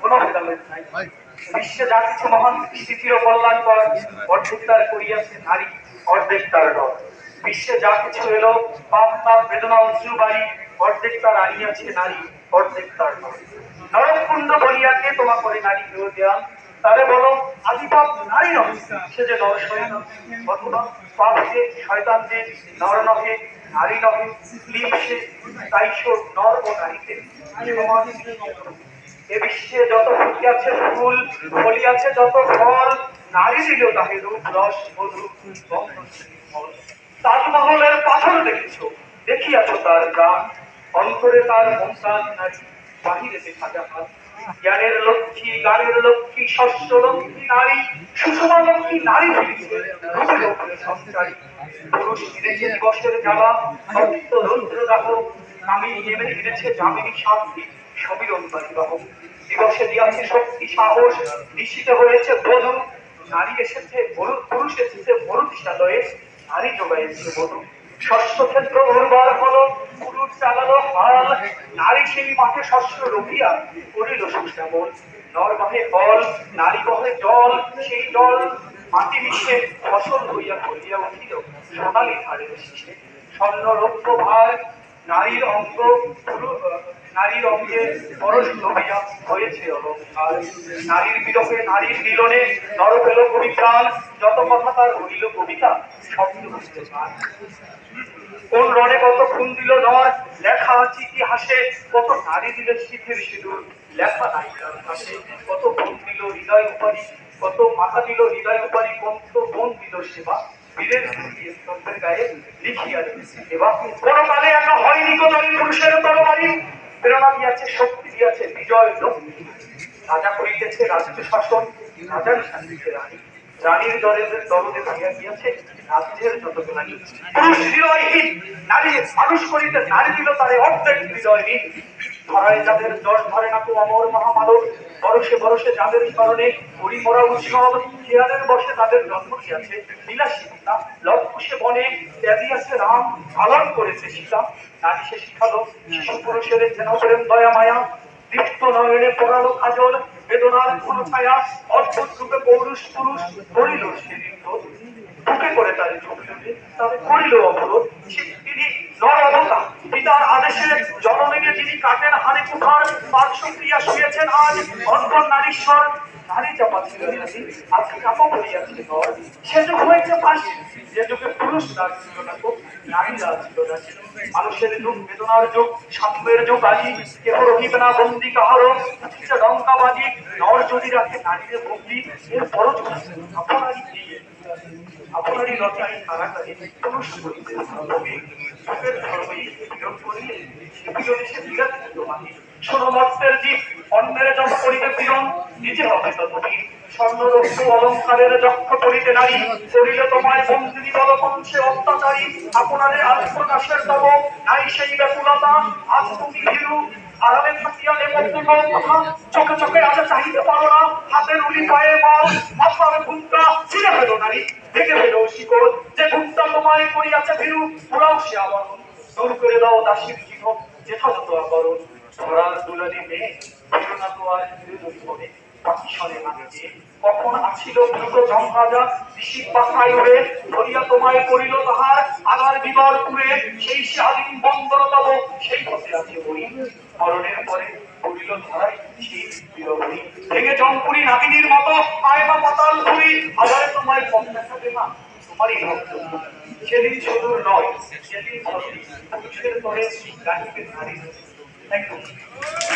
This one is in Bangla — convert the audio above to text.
কোনো ভেদাভেদ নাই বিশ্বে যা কিছু মহান স্থিতির কল্যাণকর অর্ধেক তার করিয়াছে নারী, অর্ধেক তার ডর বিশ্বে যা কিছু এলো, পাপ তাপ বেদনা, অশ্রু বাড়ি অর্ধেক তার আনিয়াছে নারী, অর্ধেক তার ডর নরকুণ্ড বলিয়াকে তোমা করে নারী কেউ দেয়া তারে বলো আদিপাপ নারী নয় সে যে নর শয়ন অথবা পাপ যে শয়তান যে নর নহে, নারী নহে লিপ সে, তাই সো নর ও নারীতে সমান এ বিশ্বে যত ফুটিয়াছে ফুল ফলিয়াছে যত ফল, নারী দিল তাহে রূপ, রস, মধু তাজমহলের পাথর দেখেছ, দেখিয়াছো তার গান অন্তরে তার মমতাজ নারী, বাহিরে দেখা যাহার। জ্ঞানের লক্ষ্মী, গানের লক্ষ্মী, শস্য লক্ষ্মী নারী, সুষমা লক্ষ্মী নারী ফিরিছে সঞ্চারী। পুরুষ কিনেছে দিবসের জ্বালা সত্য রৌদ্র দাহ, নামী নেমে কিনেছে জামিনী শান্তি সমীরণ বাহ দিবসে দিয়াছে শক্তি, সাহস, নিশ্চিত হয়েছে বধূ। নারী এসেছে পুরুষ এসেছে বড় দিশালয়ে নারী যোগাইছে বধূ। ষষ্ঠ ক্ষেত্র উর্বর হলো পুরুষ চালালো হাল নারী সেই মাঠে শস্য রোপিয়া করিল সুশ্যামল। নর বহে ফল নারী বহে জল, সেই জল মাটি মিশে ফসল হইয়া করিয়া উঠিল সোনালি ধারের শীষে। স্বর্ণ রৌপ্য ভার, নারীর অঙ্গ নারীর অঙ্গে পরশ লোভিয়া হয়েছে অলঙ্কার নারীর বিরহে নারীর মিলনে নর পেল কবি প্রাণ যত কথা তার হইল কবিতা শব্দ হচ্ছে গান কোন রণে কত খুন দিল নর, লেখা আছে ইতিহাসে, কত নারী দিল শীতের সিঁদুর, লেখা নাই ভাষে কত বোন দিল হৃদয় উপারি কত মাথা দিল হৃদয় উপারি কত বোন দিল সেবা। বীরের গায়ে লিখিয়া এবার কোন কালে একা হয়নি নারী পুরুষের তরবারি। প্রেরণা দিয়াছে, শক্তি দিয়াছে, বিজয় লক্ষ্মী। রাজা করিতেছে রাজ্য শাসন রাজার শান্তিতে রানী। রানীর দরের দরদে ভাইয়া গিয়াছে রাজ্যের যত নারী পুরুষ হৃদয়হীন নারী মানুষ করিতে নারী দিল তারে অর্ধেক হৃদয়হীন ধরায় যাদের দশ ধরে না তো অমর মহামানব। বরসে বরসে যাদের স্মরণে করি মরা উৎসব খেয়ালের বসে তাদের জন্ম দিয়াছে বিলাসিতা লক্ষে বনে ত্যাগিয়াছে রাম পালন করেছে সীতা। নারী সে শিখালো, শিশু পুরুষের যেন প্রেম, দয়া, মায়া। দীপ্ত নয়নে পড়ালো কাজল বেদনার কোন ছায়া। অদ্ভুত রূপে পৌরুষ পুরুষ করিল সে নৃত্য বুকে করে তার তবে করিল অবরোধ। তিনি নর অবতা পিতার আদেশে জনমেনে যিনি কাটেন হানি কুঠার। পার্শ্বক্রিয়া শুয়েছেন আজ অন্ধন নারীশ্বর। নারী চাপা ছিল আজকে চাপা পড়িয়াছে নর সে যুগ হয়েছে ফাঁসি যে যুগে পুরুষ রাজ ছিল না তো, নারী রাজ ছিল না। মানুষের যুগ বেদনার যুগ, সাম্যের যুগ আজি কেহ রহিবে না বন্দি কাহারো উঠিছে ডঙ্কাবাজি নর যদি রাখে নারীর বন্দি এর বড় যুগ আপনারই আপনারই রচনায় কারাগারে পুরুষ করিতে সুখের ধর্মই বিরোধ করিলে সে সে বিরাট মানি শোনো মর্তের জীব, অন্যের যত করিতে পীড়ন, নিজে হবে অত্যাচারী। আপনারে তব, নাই সেই ব্যাকুলতা। আজ চোখে চোখে আজ চাহিতে পারো না, হাতের উলি পায়ে বল। মাথার ঘুমটা ছিঁড়ে ফেলো নারী, ভেঙে ফেলো শিকড় যে ঘুমটা তোমায় করিয়াছে ভীরু পুরাও সে আবার দূর করে দাও দাসীর চিহ্ন, যথাযথ আবরণ। ধরার দুলানি মেয়ে প্রেরণা তো আর জীবনে পাখি শনে নাচে কখন আছিল দ্রুত জমরাজা ঋষি পাখায় উড়ে ধরিয়া তোমায় করিল তাহার আগার বিবর পুরে। সেই সে আদিম বন্দর তব সেই পথে আছে বই মরণের পরে করিল ধরাই সেই বিরবই ভেঙে জমপুরি নাগিনীর মতো আয় বা পাতাল ধরি আগারে তোমায় কম দেখাবে না, তোমারই ভক্ত। সেদিন সুদূর নয়, সেদিন পুরুষের তরে গাহিবে নারী Thank you.